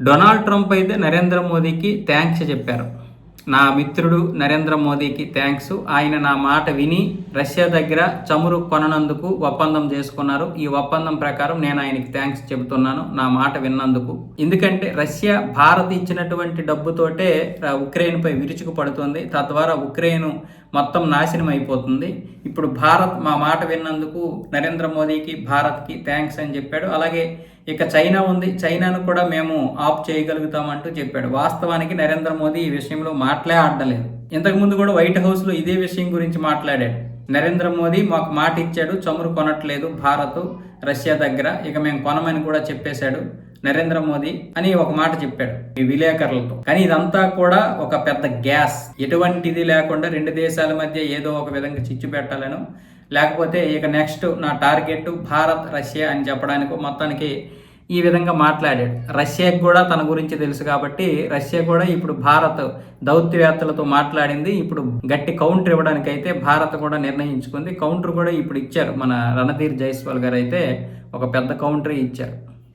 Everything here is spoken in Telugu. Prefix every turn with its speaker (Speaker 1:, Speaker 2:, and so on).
Speaker 1: డొనాల్డ్ ట్రంప్ అయితే నరేంద్ర మోదీకి థ్యాంక్స్ చెప్పారు. నా మిత్రుడు నరేంద్ర మోదీకి థ్యాంక్స్. ఆయన నా మాట విని రష్యా దగ్గర చమురు కొననందుకు ఒప్పందం చేసుకున్నారు. ఈ ఒప్పందం ప్రకారం నేను ఆయనకి థ్యాంక్స్ చెబుతున్నాను. నా మాట విన్నందుకు. ఎందుకంటే రష్యా భారత్ ఇచ్చినటువంటి డబ్బుతోటే ఉక్రెయిన్పై విరుచుకు పడుతుంది. తద్వారా ఉక్రెయిన్ మొత్తం నాశనం అయిపోతుంది. ఇప్పుడు భారత్ మా మాట విన్నందుకు నరేంద్ర మోదీకి భారత్కి థ్యాంక్స్ అని చెప్పాడు. అలాగే ఇక చైనా ఉంది. చైనాను కూడా మేము ఆఫ్ చేయగలుగుతామంటూ చెప్పాడు. వాస్తవానికి నరేంద్ర మోదీ ఈ విషయంలో మాట్లాడలేదు ఇంతకుముందు కూడా వైట్ హౌస్లో ఇదే విషయం గురించి మాట్లాడాడు. నరేంద్ర మోదీ మాకు మాట ఇచ్చాడు చమురు కొనట్లేదు భారత్ రష్యా దగ్గర. ఇక మేము కొనమని కూడా చెప్పేశాడు. నరేంద్ర మోదీ అని ఒక మాట చెప్పాడు ఈ విలేకరులతో. కానీ ఇదంతా కూడా ఒక పెద్ద గ్యాస్. ఎటువంటిది లేకుండా రెండు దేశాల మధ్య ఏదో ఒక విధంగా చిచ్చు పెట్టాలను. లేకపోతే ఇక నెక్స్ట్ నా టార్గెట్ భారత్ రష్యా అని చెప్పడానికి మొత్తానికి ఈ విధంగా మాట్లాడాడు. రష్యాకి కూడా తన గురించి తెలుసు కాబట్టి రష్యా కూడా ఇప్పుడు భారత్ దౌత్యవేత్తలతో మాట్లాడింది. ఇప్పుడు గట్టి కౌంటర్ ఇవ్వడానికి అయితే భారత్ కూడా నిర్ణయించుకుంది. కౌంటర్ కూడా ఇప్పుడు ఇచ్చారు. మన రణధీర్ జైస్వాల్ గారు అయితే ఒక పెద్ద కౌంటర్ ఇచ్చారు.